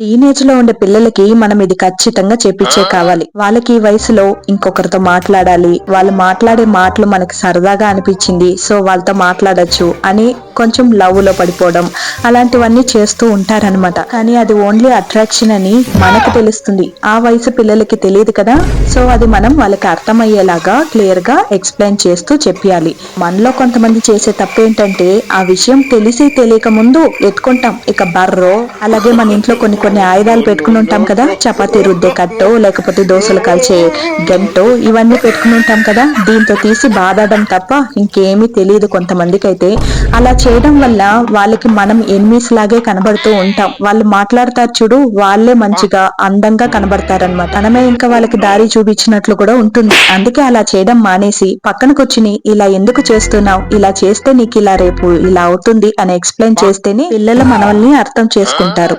టీనేజ్లో ఉండే పిల్లలకి మనం ఇది ఖచ్చితంగా చేపించే కావాలి. వాళ్ళకి ఈ వయసులో ఇంకొకరితో మాట్లాడాలి. వాళ్ళు మాట్లాడే మాటలు మనకి సరదాగా అనిపించింది. సో వాళ్ళతో మాట్లాడొచ్చు అని కొంచెం లవ్లో పడిపోవడం అలాంటివన్నీ చేస్తూ ఉంటారనమాట కానీ అది ఓన్లీ అట్రాక్షన్ అని మనకు తెలుస్తుంది. ఆ వయసు పిల్లలకి తెలియదు కదా? సో అది మనం వాళ్ళకి అర్థమయ్యేలాగా క్లియర్గా ఎక్స్ప్లెయిన్ చేస్తూ చెప్పాలి. మనలో కొంతమంది చేసే తప్పు ఏంటంటే ఆ విషయం తెలిసి తెలియక ముందు ఎత్తుకుంటాం. ఇక బర్రో అలాగే మన ఇంట్లో కొన్ని కొన్ని ఆయుధాలు పెట్టుకుని ఉంటాం కదా? చపాతీ రుద్దే కట్టో లేకపోతే దోశలు కాల్చే గంటో ఇవన్నీ పెట్టుకుని ఉంటాం కదా? దీంతో తీసి బాధడం తప్ప ఇంకేమీ తెలియదు కొంతమందికి అయితే అలా చేయడం వల్ల వాళ్ళకి మనం ఎనిమిస్ లాగే కనబడుతూ ఉంటాం. వాళ్ళు మాట్లాడతారు చూడు వాళ్ళే మంచిగా అందంగా కనబడతారనమాట మనమే ఇంకా వాళ్ళకి దారి చూపించినట్లు కూడా ఉంటుంది. అందుకే అలా చేయడం మానేసి పక్కనకొచ్చి ఇలా ఎందుకు చేస్తున్నావు? ఇలా చేస్తే నీకు ఇలా రేపు ఇలా అవుతుంది అని ఎక్స్ప్లెయిన్ చేస్తేనే పిల్లలు మనల్ని అర్థం చేసుకుంటారు.